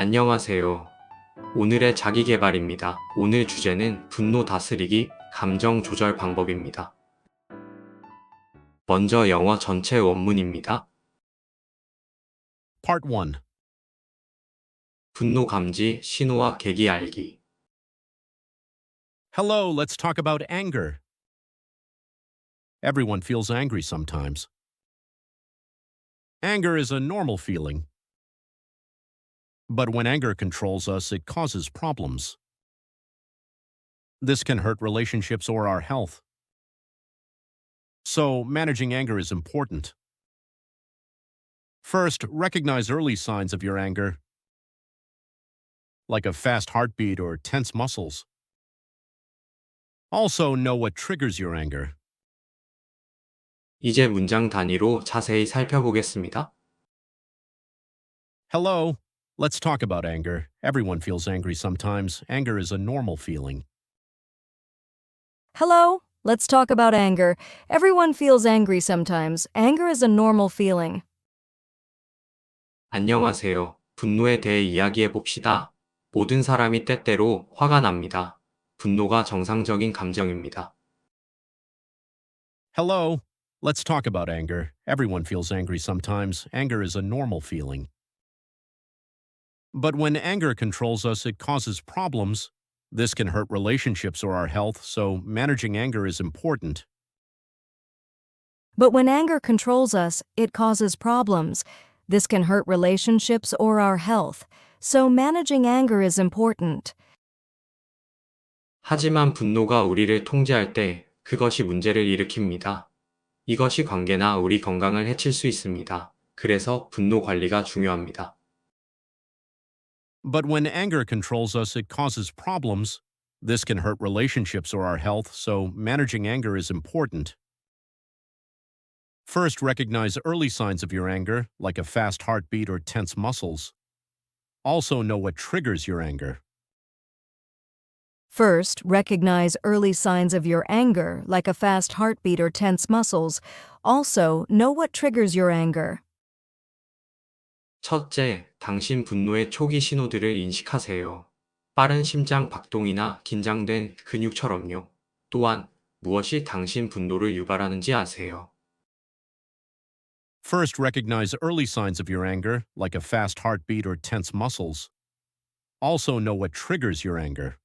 안녕하세요. 오늘의 자기개발입니다. 오늘 주제는 분노 다스리기, 감정 조절 방법입니다. 먼저 영어 전체 원문입니다. Part 1. 분노 감지, 신호와 계기 알기. Hello, let's talk about anger. Everyone feels angry sometimes. Anger is a normal feeling. But when anger controls us, it causes problems. This can hurt relationships or our health. So, managing anger is important. First, recognize early signs of your anger, like a fast heartbeat or tense muscles. Also, know what triggers your anger. 이제 문장 단위로 자세히 살펴보겠습니다. Hello, let's talk about anger. Everyone feels angry sometimes. Anger is a normal feeling. Hello, let's talk about anger. Everyone feels angry sometimes. Anger is a normal feeling. 안녕하세요. 분노에 대해 이야기해 봅시다. 모든 사람이 때때로 화가 납니다. 분노가 정상적인 감정입니다. Hello, let's talk about anger. Everyone feels angry sometimes. Anger is a normal feeling. But when anger controls us, it causes problems. This can hurt relationships or our health, so managing anger is important. But when anger controls us, it causes problems. This can hurt relationships or our health. So managing anger is important. 하지만 분노가 우리를 통제할 때 그것이 문제를 일으킵니다. 이것이 관계나 우리 건강을 해칠 수 있습니다. 그래서 분노 관리가 중요합니다. But when anger controls us, it causes problems. This can hurt relationships or our health, so managing anger is important. First, recognize early signs of your anger, like a fast heartbeat or tense muscles. Also, know what triggers your anger. First, recognize early signs of your anger, like a fast heartbeat or tense muscles. Also, know what triggers your anger. 첫째, 당신 분노의 초기 신호들을 인식하세요. 빠른 심장 박동이나 긴장된 근육처럼요. 또한 무엇이 당신 분노를 유발하는지 아세요. First, recognize early signs of your anger, like a fast heartbeat or tense muscles. Also, know what triggers your anger.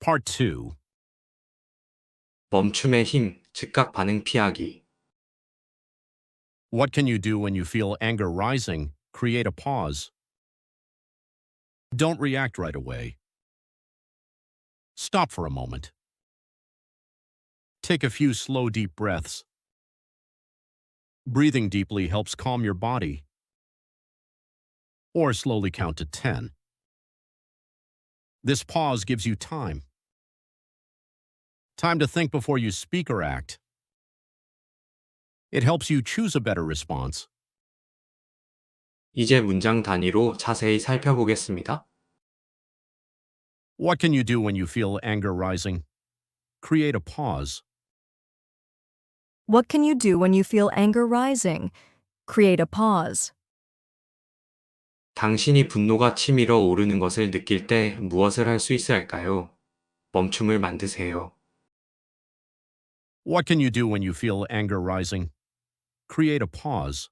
Part 2. 멈춤의 힘, 즉각 반응 피하기. What can you do when you feel anger rising? Create a pause. Don't react right away. Stop for a moment. Take a few slow, deep breaths. Breathing deeply helps calm your body. Or slowly count to 10. This pause gives you time. Time to think before you speak or act. It helps you choose a better response. 이제 문장 단위로 자세히 살펴보겠습니다. What can you do when you feel anger rising? Create a pause. What can you do when you feel anger rising? Create a pause. 당신이 분노가 치밀어 오르는 것을 느낄 때 무엇을 할 수 있을까요? 멈춤을 만드세요. What can you do when you feel anger rising? Create a pause.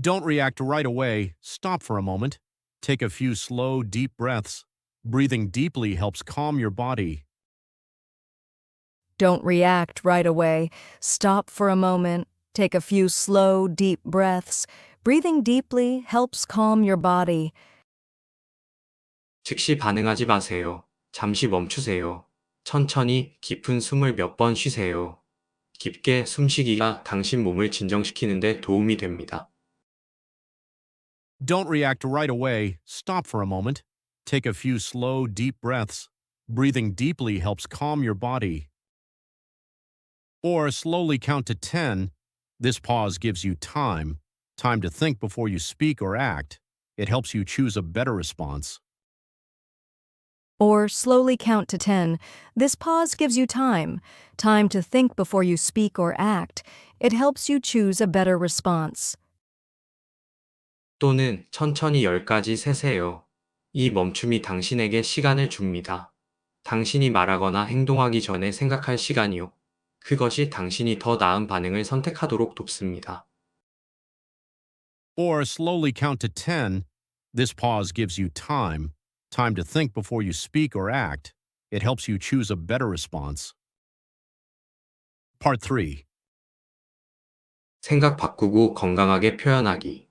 Don't react right away. Stop for a moment. Take a few slow, deep breaths. Breathing deeply helps calm your body. Don't react right away. Stop for a moment. Take a few slow, deep breaths. Breathing deeply helps calm your body. 즉시 반응하지 마세요. 잠시 멈추세요. 천천히 깊은 숨을 몇 번 쉬세요. 깊게 숨쉬기가 당신 몸을 진정시키는데 도움이 됩니다. Don't react right away. Stop for a moment. Take a few slow, deep breaths. Breathing deeply helps calm your body. Or slowly count to 10. This pause gives you time, time to think before you speak or act. It helps you choose a better response. Or slowly count to 10. This pause gives you time, time to think before you speak or act. It helps you choose a better response. 또는 천천히 10까지 세세요. 이 멈춤이 당신에게 시간을 줍니다. 당신이 말하거나 행동하기 전에 생각할 시간이요. 그것이 당신이 더 나은 반응을 선택하도록 돕습니다. Or slowly count to 10. This pause gives you time, time to think before you speak or act. It helps you choose a better response. Part 3. 생각 바꾸고 건강하게 표현하기.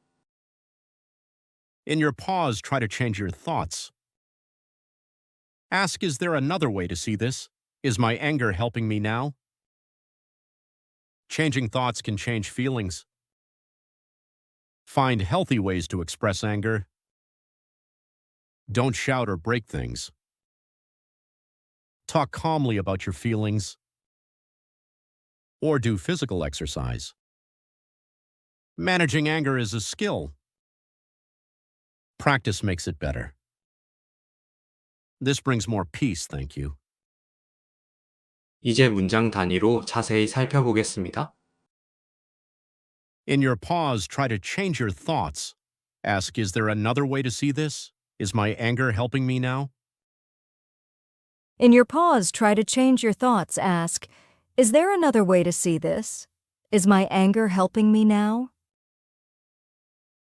In your pause, try to change your thoughts. Ask, is there another way to see this? Is my anger helping me now? Changing thoughts can change feelings. Find healthy ways to express anger. Don't shout or break things. Talk calmly about your feelings. Or do physical exercise. Managing anger is a skill. Practice makes it better. This brings more peace, thank you. 이제 문장 단위로 자세히 살펴보겠습니다. In your pause, try to change your thoughts. Ask, is there another way to see this? Is my anger helping me now? In your pause, try to change your thoughts. Ask, Is there another way to see this? Is my anger helping me now?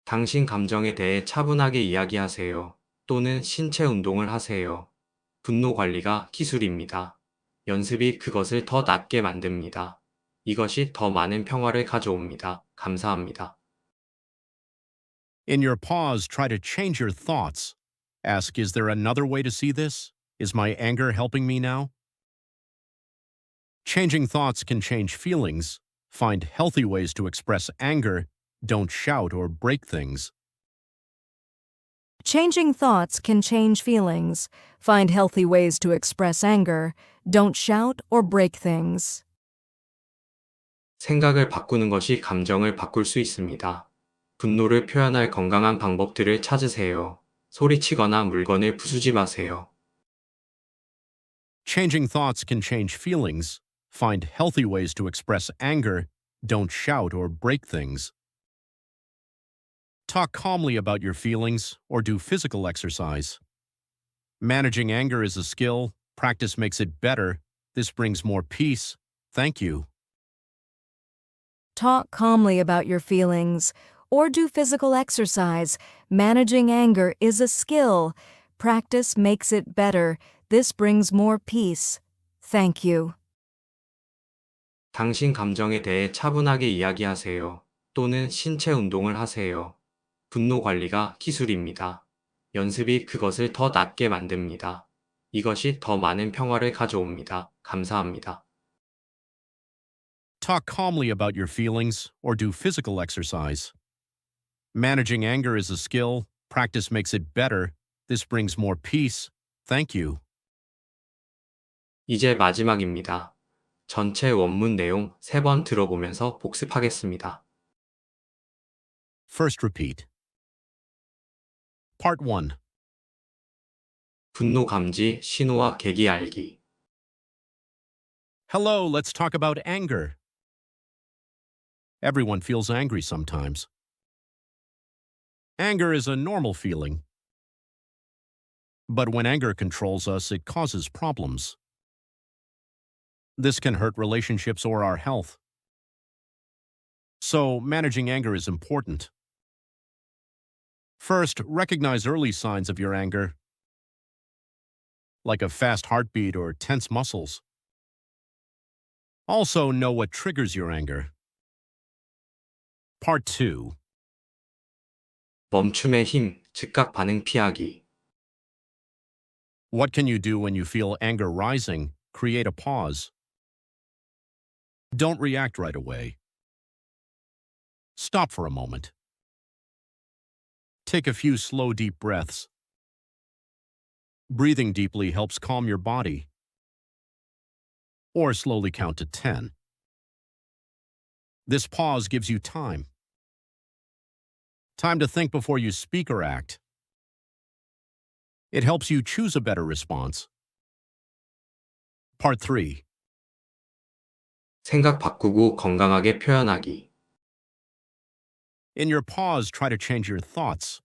당신 감정에 대해 차분하게 이야기하세요. 또는 신체 운동을 하세요. 분노 관리가 기술입니다. 연습이 그것을 더 낫게 만듭니다. 이것이 더 많은 평화를 가져옵니다. 감사합니다. In your pause, try to change your thoughts. Ask, is there another way to see this? Is my anger helping me now? Changing thoughts can change feelings. Find healthy ways to express anger. Don't shout or break things. Changing thoughts can change feelings. Find healthy ways to express anger. Don't shout or break things. 생각을 바꾸는 것이 감정을 바꿀 수 있습니다. 분노를 표현할 건강한 방법들을 찾으세요. 소리치거나 물건을 부수지 마세요. Changing thoughts can change feelings. Find healthy ways to express anger. Don't shout or break things. Talk calmly about your feelings or do physical exercise. Managing anger is a skill. Practice makes it better. This brings more peace. Thank you. Talk calmly about your feelings or do physical exercise. Managing anger is a skill. Practice makes it better. This brings more peace. Thank you. 당신 감정에 대해 차분하게 이야기하세요. 또는 신체 운동을 하세요. 분노 관리가 기술입니다. 연습이 그것을 더 낫게 만듭니다. 이것이 더 많은 평화를 가져옵니다. 감사합니다. Talk calmly about your feelings or do physical exercise. Managing anger is a skill. Practice makes it better. This brings more peace. Thank you. 이제 마지막입니다. 전체 원문 내용 세 번 들어보면서 복습하겠습니다. First repeat. Part 1. 분노 감지, 신호와 계기 알기. Hello, let's talk about anger. Everyone feels angry sometimes. Anger is a normal feeling. But when anger controls us, it causes problems. This can hurt relationships or our health. So, managing anger is important. First, recognize early signs of your anger, like a fast heartbeat or tense muscles. Also, know what triggers your anger. Part 2. 멈춤의 힘, 즉각 반응 피하기. What can you do when you feel anger rising? Create a pause. Don't react right away. Stop for a moment. Take a few slow, deep breaths. Breathing deeply helps calm your body. Or slowly count to 10. This pause gives you time. Time to think before you speak or act. It helps you choose a better response. Part 3. 생각 바꾸고 건강하게 표현하기. In your pause, try to change your thoughts.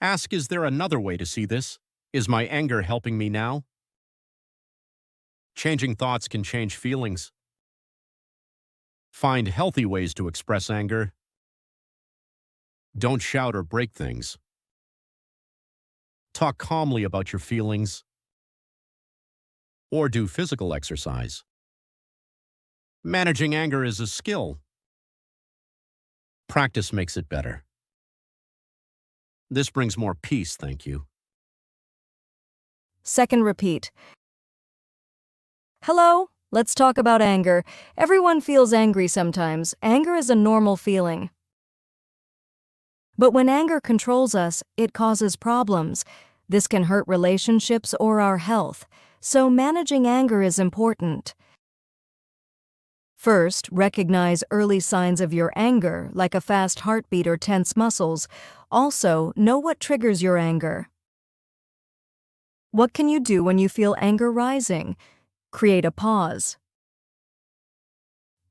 Ask, is there another way to see this? Is my anger helping me now? Changing thoughts can change feelings. Find healthy ways to express anger. don't shout or break things. Talk calmly about your feelings. Or do physical exercise. Managing anger is a skill. Practice makes it better. This brings more peace, thank you. Second repeat. Hello, let's talk about anger. Everyone feels angry sometimes. Anger is a normal feeling. But when anger controls us, it causes problems. This can hurt relationships or our health. So managing anger is important. First, recognize early signs of your anger, like a fast heartbeat or tense muscles. Also, know what triggers your anger. What can you do when you feel anger rising? Create a pause.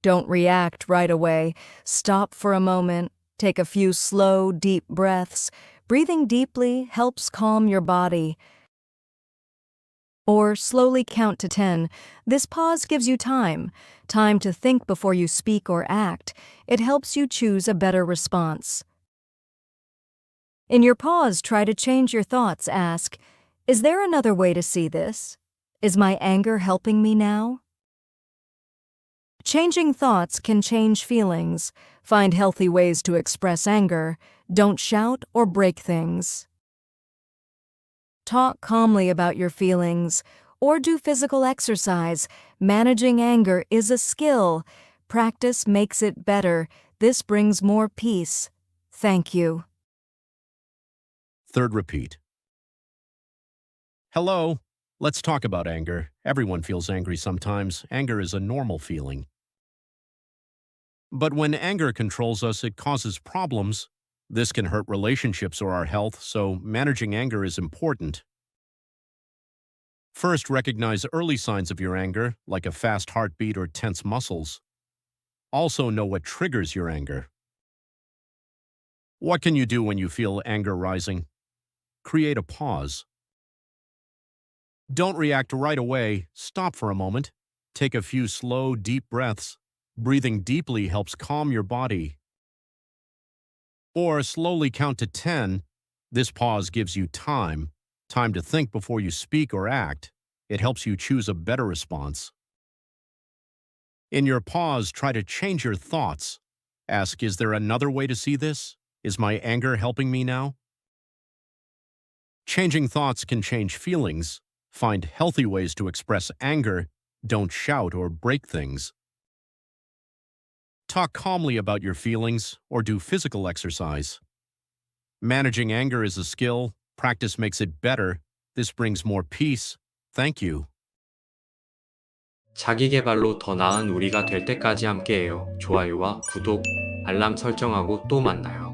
Don't react right away. Stop for a moment. Take a few slow, deep breaths. Breathing deeply helps calm your body. Or slowly count to 10. This pause gives you time, time to think before you speak or act. It helps you choose a better response. In your pause, try to change your thoughts. Ask, Is there another way to see this? Is my anger helping me now? Changing thoughts can change feelings. Find healthy ways to express anger. Don't shout or break things. Talk calmly about your feelings or do physical exercise. Managing anger is a skill. Practice makes it better. This brings more peace. Thank you. Third repeat. Hello. Let's talk about anger. Everyone feels angry sometimes. Anger is a normal feeling. But when anger controls us, it causes problems. This can hurt relationships or our health, so managing anger is important. First, recognize early signs of your anger, like a fast heartbeat or tense muscles. Also, know what triggers your anger. What can you do when you feel anger rising? Create a pause. Don't react right away. Stop for a moment. Take a few slow, deep breaths. Breathing deeply helps calm your body. Or slowly count to 10. This pause gives you time, time to think before you speak or act. It helps you choose a better response. In your pause, try to change your thoughts. Ask, is there another way to see this? Is my anger helping me now? Changing thoughts can change feelings. Find healthy ways to express anger. Don't shout or break things. Talk calmly about your feelings or do physical exercise. Managing anger is a skill. Practice makes it better. This brings more peace. Thank you. 자기 개발로 더 나은 우리가 될 때까지 함께해요. 좋아요와 구독, 알람 설정하고 또 만나요.